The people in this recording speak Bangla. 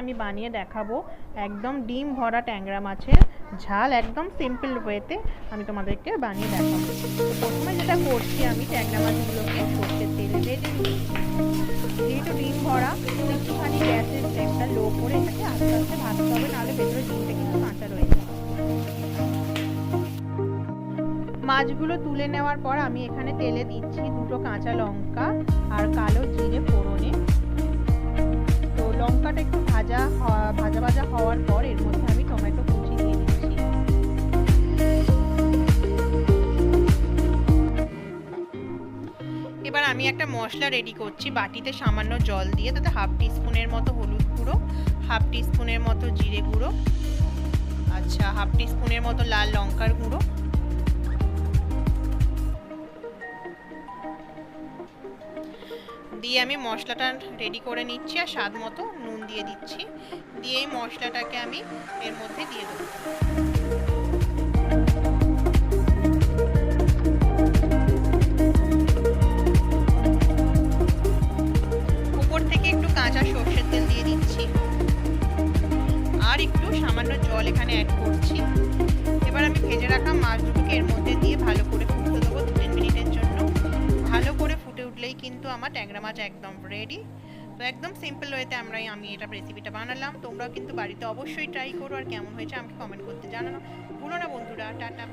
আমি বানিয়ে দেখাবো একদম ডিম ভরা ট্যাংরা মাছের ঝাল একদম সিম্পল ওয়েতে আমি তোমাদেরকে বানিয়ে দেখাবো। প্রথমে যেটা করছি আমি ট্যাংরা মাছগুলোকে সর্ষের তেলে ভেজে যেহেতু ডিম ভরা, একটুখানি গ্যাসের ফ্লেমটা লো করে এটাকে আস্তে আস্তে ভাজতে হবে, নাহলে ভেতরে ডিমটা কিন্তু কাঁচা রয়ে যাবে। মাছগুলো তুলে নেওয়ার পর আমি এখানে তেলে দিচ্ছি দুটো কাঁচা লঙ্কা আর কালো জিরে ফোড়নে। হওয়ার পর এর মধ্যে আমি টমেটো কুচি দিয়ে দিচ্ছি। এবার আমি একটা মশলা রেডি করছি, বাটিতে সামান্য জল দিয়ে, তাতে হাফ টিস্পুনের মতো হলুদ গুঁড়ো হাফ টিস্পুনের মতো জিরে গুঁড়ো আচ্ছা হাফ টিস্পুনের মতো লাল লঙ্কার গুঁড়ো দিয়ে আমি মশলাটা রেডি করে নিচ্ছি আর স্বাদ মতো নুন দিয়ে দিচ্ছি। দিয়ে এই মশলাটাকে আমি এর মধ্যে দিয়ে দেবো। উপর থেকে একটু কাঁচা সর্ষের তেল দিয়ে দিচ্ছি। আর একটু সামান্য জল এখানে অ্যাড করছি। এবার আমি ভেজে রাখা মাছ দুটোকে এর মধ্যে কিন্তু আমার ট্যাংরা মাছ একদম রেডি তো একদম সিম্পল ওয়েতে আমরাই, আমি এটা রেসিপিটা বানালাম। তোমরাও কিন্তু বাড়িতে অবশ্যই ট্রাই করো আর কেমন হয়েছে আমাকে কমেন্ট করতে জানানো। ভুলো না বন্ধুরা, টাটা